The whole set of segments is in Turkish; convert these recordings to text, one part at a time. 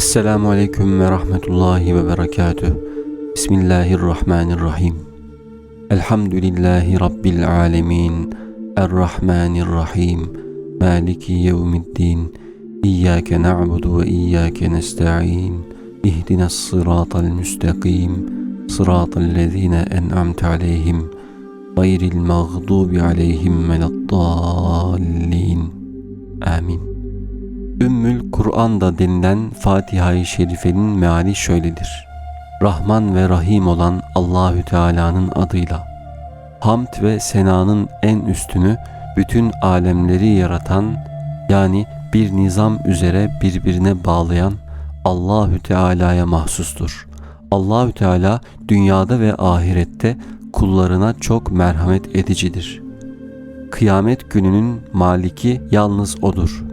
السلام عليكم ورحمة الله وبركاته. بسم الله الرحمن الرحيم. الحمد لله رب العالمين. الرحمن الرحيم. مالك يوم الدين. إياك نعبد وإياك نستعين. اهدنا الصراط المستقيم. صراط الذين أنعمت عليهم. غير المغضوب عليهم من الضالين. آمين. Ümmül Kur'an'da denilen Fatiha-i Şerife'nin meali şöyledir. Rahman ve Rahim olan Allahü Teala'nın adıyla. Hamd ve senanın en üstünü bütün alemleri yaratan yani bir nizam üzere birbirine bağlayan Allahü Teala'ya mahsustur. Allahü Teala dünyada ve ahirette kullarına çok merhamet edicidir. Kıyamet gününün maliki yalnız odur.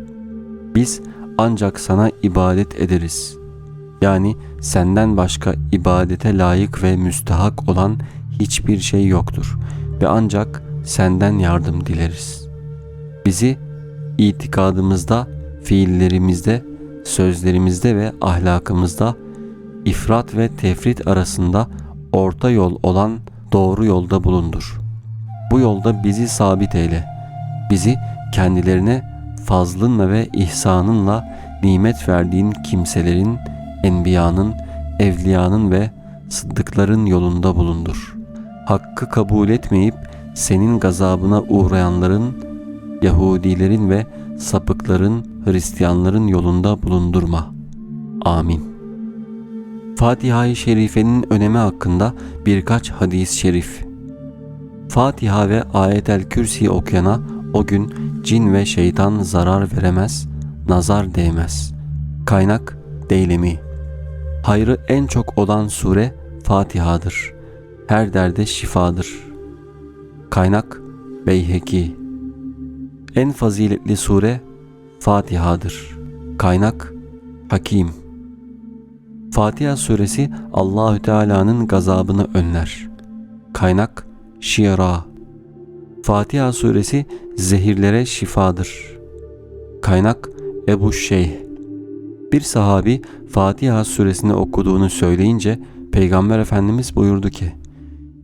Biz ancak sana ibadet ederiz. Yani senden başka ibadete layık ve müstahak olan hiçbir şey yoktur ve ancak senden yardım dileriz. Bizi itikadımızda, fiillerimizde, sözlerimizde ve ahlakımızda ifrat ve tefrit arasında orta yol olan doğru yolda bulundur. Bu yolda bizi sabit eyle. Bizi kendilerine fazlınla ve ihsanınla nimet verdiğin kimselerin, enbiyanın, evliyanın ve sıddıkların yolunda bulundur. Hakkı kabul etmeyip senin gazabına uğrayanların, Yahudilerin ve sapıkların, Hristiyanların yolunda bulundurma. Amin. Fatiha-i Şerife'nin önemi hakkında birkaç hadis-i şerif. Fatiha ve Ayet-el Kürsi okuyana o gün cin ve şeytan zarar veremez, nazar değmez. Kaynak Deylemi Hayrı en çok olan sure Fatiha'dır. Her derde şifadır. Kaynak Beyheki En faziletli sure Fatiha'dır. Kaynak Hakim Fatiha suresi Allahü Teala'nın gazabını önler. Kaynak Şiara Fatiha suresi zehirlere şifadır. Kaynak Ebu Şeyh Bir sahabi Fatiha suresini okuduğunu söyleyince Peygamber Efendimiz buyurdu ki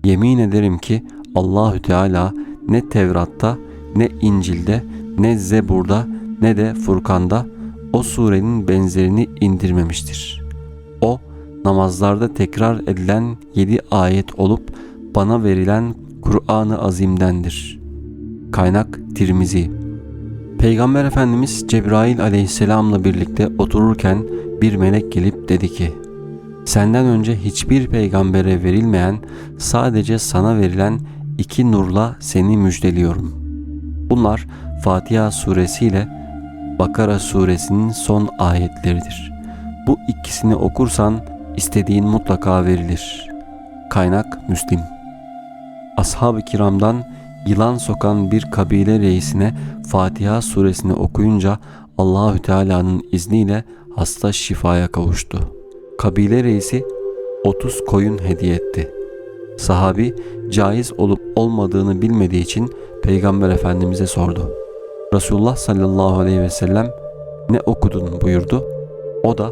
Yemin ederim ki Allahü Teala ne Tevrat'ta ne İncil'de ne Zebur'da ne de Furkan'da o surenin benzerini indirmemiştir. O namazlarda tekrar edilen yedi ayet olup bana verilen Kur'an-ı Azim'dendir. Kaynak Tirmizi Peygamber Efendimiz Cebrail aleyhisselamla birlikte otururken bir melek gelip dedi ki Senden önce hiçbir peygambere verilmeyen sadece sana verilen iki nurla seni müjdeliyorum. Bunlar Fatiha suresi ile Bakara suresinin son ayetleridir. Bu ikisini okursan istediğin mutlaka verilir. Kaynak Müslim ashab-ı kiramdan yılan sokan bir kabile reisine Fatiha suresini okuyunca Allahü Teala'nın izniyle hasta şifaya kavuştu. Kabile reisi 30 koyun hediye etti. Sahabi caiz olup olmadığını bilmediği için Peygamber Efendimiz'e sordu. Resulullah sallallahu aleyhi ve sellem ne okudun buyurdu. O da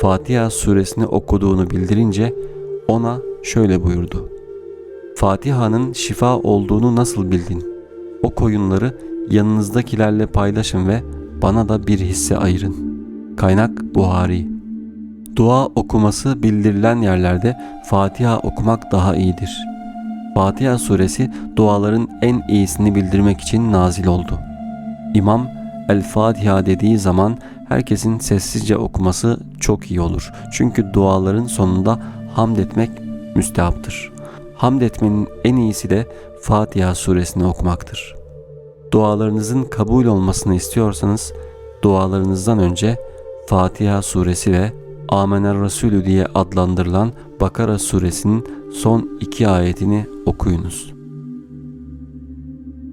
Fatiha suresini okuduğunu bildirince ona şöyle buyurdu. Fatiha'nın şifa olduğunu nasıl bildin? O koyunları yanınızdakilerle paylaşın ve bana da bir hisse ayırın. Kaynak Buhari Dua okuması bildirilen yerlerde Fatiha okumak daha iyidir. Fatiha suresi duaların en iyisini bildirmek için nazil oldu. İmam El-Fatiha dediği zaman herkesin sessizce okuması çok iyi olur. Çünkü duaların sonunda hamd etmek müstehaptır. Hamd etmenin en iyisi de Fatiha suresini okumaktır. Dualarınızın kabul olmasını istiyorsanız dualarınızdan önce Fatiha suresi ve Amener Resulü diye adlandırılan Bakara suresinin son iki ayetini okuyunuz.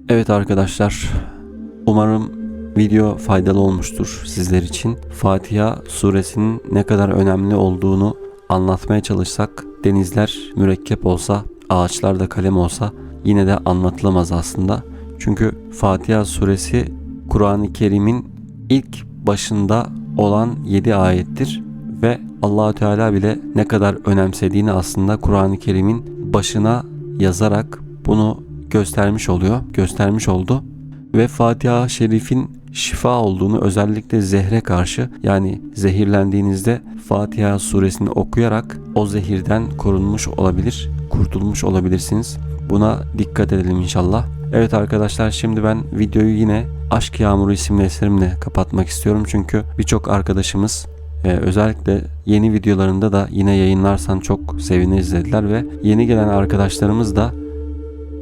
Evet arkadaşlar, umarım video faydalı olmuştur sizler için. Fatiha suresinin ne kadar önemli olduğunu anlatmaya çalışsak denizler mürekkep olsa ağaçlarda kalem olsa yine de anlatılamaz aslında. Çünkü Fatiha suresi Kur'an-ı Kerim'in ilk başında olan 7 ayettir ve Allahü Teala bile ne kadar önemsediğini aslında Kur'an-ı Kerim'in başına yazarak bunu göstermiş oluyor, göstermiş oldu ve Fatiha Şerif'in şifa olduğunu özellikle zehre karşı yani zehirlendiğinizde Fatiha suresini okuyarak o zehirden korunmuş olabilir, kurtulmuş olabilirsiniz. Buna dikkat edelim inşallah. Evet arkadaşlar şimdi ben videoyu yine Aşk Yağmuru isimli eserimle kapatmak istiyorum. Çünkü birçok arkadaşımız e, özellikle yeni videolarında da yine yayınlarsan çok seviniriz dediler ve yeni gelen arkadaşlarımız da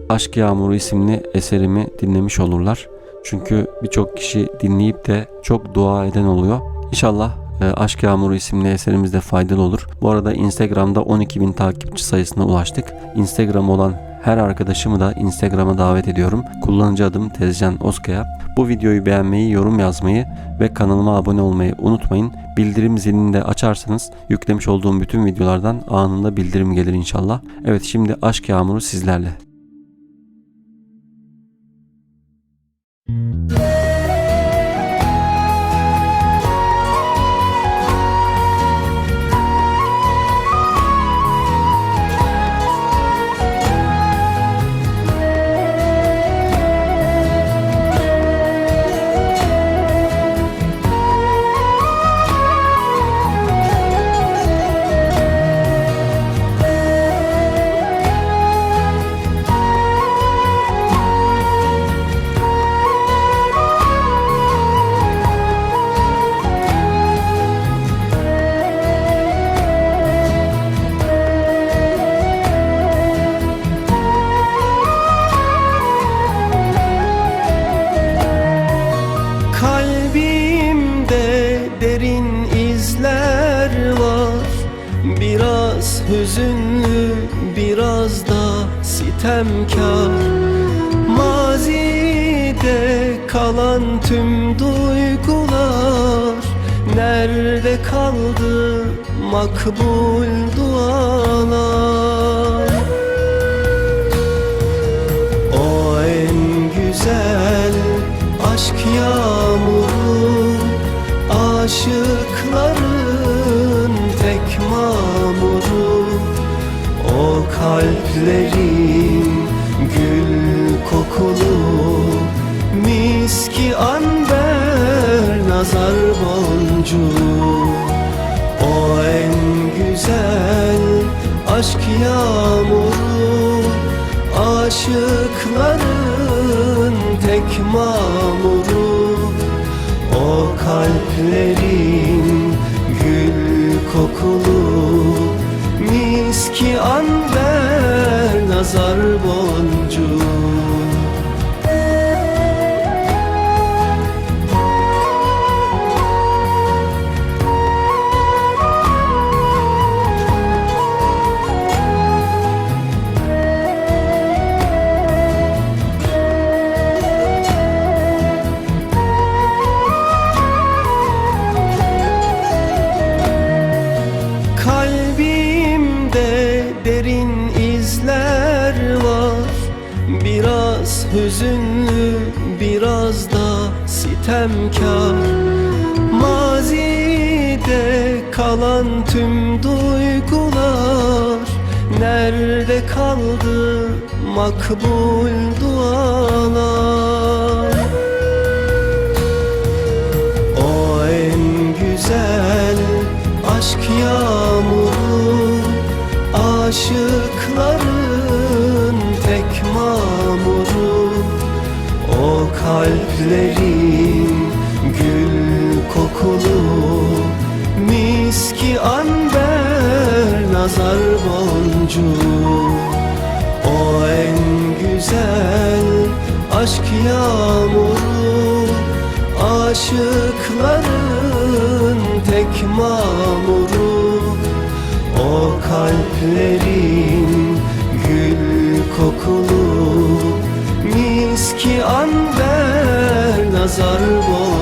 Aşk Yağmuru isimli eserimi dinlemiş olurlar. Çünkü birçok kişi dinleyip de çok dua eden oluyor. İnşallah Aşk Yağmuru isimli eserimiz de faydalı olur. Bu arada Instagram'da 12.000 takipçi sayısına ulaştık. Instagram olan her arkadaşımı da Instagram'a davet ediyorum. Kullanıcı adım Tezcan Oskaya. Bu videoyu beğenmeyi, yorum yazmayı ve kanalıma abone olmayı unutmayın. Bildirim zilini de açarsanız yüklemiş olduğum bütün videolardan anında bildirim gelir inşallah. Evet şimdi Aşk Yağmuru sizlerle. Derin izler var. Biraz hüzünlü biraz da sitemkar. Mazide kalan tüm duygular Nerede kaldı makbul dualar? O en güzel aşk yağmuru Aşıkların tek mamuru. O kalplerin gül kokulu Miski anber nazar boncuğu. O en güzel aşk yağmuru Aşıkların tek mamuru kalplerin gül kokulu derin izler var. Biraz hüzünlü biraz da sitemkar. Mazide kalan tüm duygular. Nerede kaldı makbul dualar? O en güzel aşk yağmuru Aşıkların tek mamuru. O kalplerin gül kokulu Miski anber nazar boncuğu. O en güzel aşk yağmuru Aşıkların tek mamuru O kalplerin gül kokulu. Miski anber nazar boncuğu